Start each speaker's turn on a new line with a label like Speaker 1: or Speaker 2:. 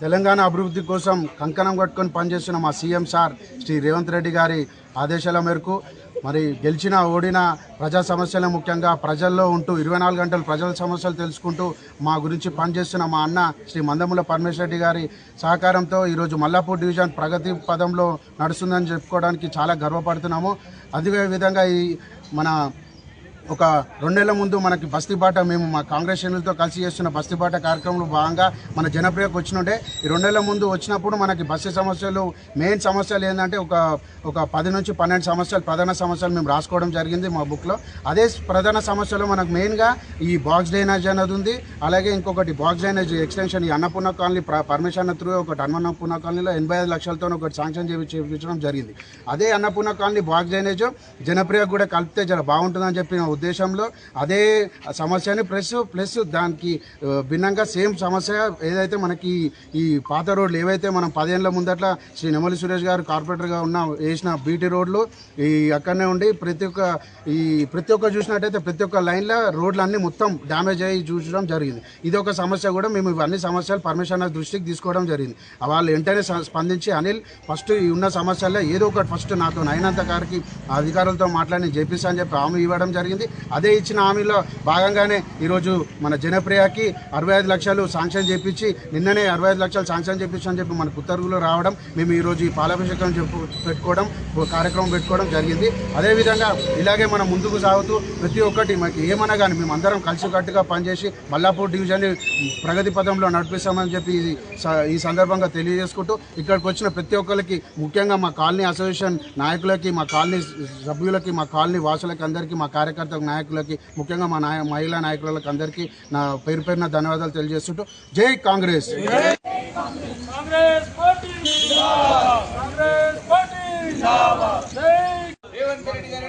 Speaker 1: తెలంగాణ అభివృద్ధి కోసం కంకణం కట్టుకొని పనిచేస్తున్న మా సీఎం సార్ శ్రీ రేవంత్ రెడ్డి గారి ఆదేశాల మేరకు మరి గెలిచిన ఓడిన ప్రజా సమస్యలు ముఖ్యంగా ప్రజల్లో ఉంటూ ఇరవై నాలుగు గంటలు ప్రజల సమస్యలు తెలుసుకుంటూ మా గురించి పనిచేస్తున్న మా అన్న శ్రీ మందముల పరమేశ్వర రెడ్డి గారి సహకారంతో ఈరోజు మల్లాపూర్ డివిజన్ ప్రగతి పదంలో నడుస్తుందని చెప్పుకోవడానికి చాలా గర్వపడుతున్నాము. అదే విధంగా ఈ మన ఒక రెండేళ్ళ ముందు మనకి బస్తీబాట మేము మా కాంగ్రెస్ శ్రేణులతో కలిసి చేస్తున్న బస్తీబాట కార్యక్రమంలో భాగంగా మన జనప్రియకు వచ్చినుండే. ఈ రెండేళ్ళ ముందు వచ్చినప్పుడు మనకి బస్సు సమస్యలు మెయిన్ సమస్యలు ఏంటంటే ఒక ఒక పది నుంచి పన్నెండు సమస్యలు ప్రధాన సమస్యలు మేము రాసుకోవడం జరిగింది మా బుక్లో. అదే ప్రధాన సమస్యలు మనకు మెయిన్గా ఈ బాక్స్ డ్రైనేజ్ అనేది ఉంది. అలాగే ఇంకొకటి బాక్స్ డ్రైనేజ్ ఎక్స్టెన్షన్ ఈ అన్నపూర్ణ కాలనీ పర్మిషన్ త్రూ ఒకటి అన్నపూర్ణ కాలనీలో ఎనభై ఐదు లక్షలతో ఒకటి శాంక్షన్ చేయించడం జరిగింది. అదే Annapurna colony box drainage Janapriya కూడా కలిపితే చాలా బాగుంటుందని చెప్పి ఉద్దేశంలో అదే సమస్యని ప్లస్ ప్లస్ దానికి భిన్నంగా సేమ్ సమస్య ఏదైతే మనకి ఈ పాత రోడ్లు ఏవైతే మనం పదేళ్ళ ముందట్ల శ్రీ నెమలి సురేష్ గారు కార్పొరేటర్గా ఉన్న వేసిన బీటీ రోడ్లు ఈ అక్కడనే ఉండి ప్రతి ఒక్క ఈ ప్రతి ఒక్క చూసినట్టయితే ప్రతి ఒక్క లైన్లో రోడ్లు అన్నీ మొత్తం డ్యామేజ్ అయ్యి చూసడం జరిగింది. ఇది ఒక సమస్య కూడా మేము ఇవన్నీ సమస్యలు పర్మిషన్ దృష్టికి తీసుకోవడం జరిగింది. వాళ్ళు వెంటనే స్పందించి అనిల్ ఫస్ట్ ఉన్న సమస్యల్లో ఏదో ఒకటి ఫస్ట్ నాతో అయినంత గారికి అధికారులతో మాట్లాడి చేపిస్తా అని చెప్పి హామీ ఇవ్వడం జరిగింది. అదే ఇచ్చిన హామీలో భాగంగానే ఈరోజు మన జనప్రియకి అరవై ఐదు లక్షలు శాంక్షన్ చేపించి నిన్ననే అరవై ఐదు లక్షలు శాంక్షన్ చేపించి అని చెప్పి మనకు ఉత్తర్వులు రావడం మేము ఈరోజు ఈ పాలాభిషేకం చెప్పు పెట్టుకోవడం ఓ కార్యక్రమం పెట్టుకోవడం జరిగింది. అదేవిధంగా ఇలాగే మనం ముందుకు సాగుతూ ప్రతి ఒక్కటి మనకి ఏమన్నా కానీ మేము అందరం కలిసికట్టుగా పనిచేసి మల్లాపూర్ డివిజన్ని ప్రగతి పదంలో నడిపిస్తామని చెప్పి ఇది ఈ సందర్భంగా తెలియజేసుకుంటూ ఇక్కడికి వచ్చిన ప్రతి ఒక్కరికి ముఖ్యంగా మా కాలనీ అసోసియేషన్ నాయకులకి మా కాలనీ సభ్యులకి మా కాలనీ వాసులకి అందరికీ మా కార్యకర్త నాయకులకి ముఖ్యంగా మా నాయ మహిళా నాయకులకు అందరికీ నా పేరు పేరున ధన్యవాదాలు తెలియజేస్తుంటూ జై కాంగ్రెస్.
Speaker 2: కాంగ్రెస్. పార్టీ కాంగ్రెస్ పార్టీ జై
Speaker 3: రేవంత్ రెడ్డి గారి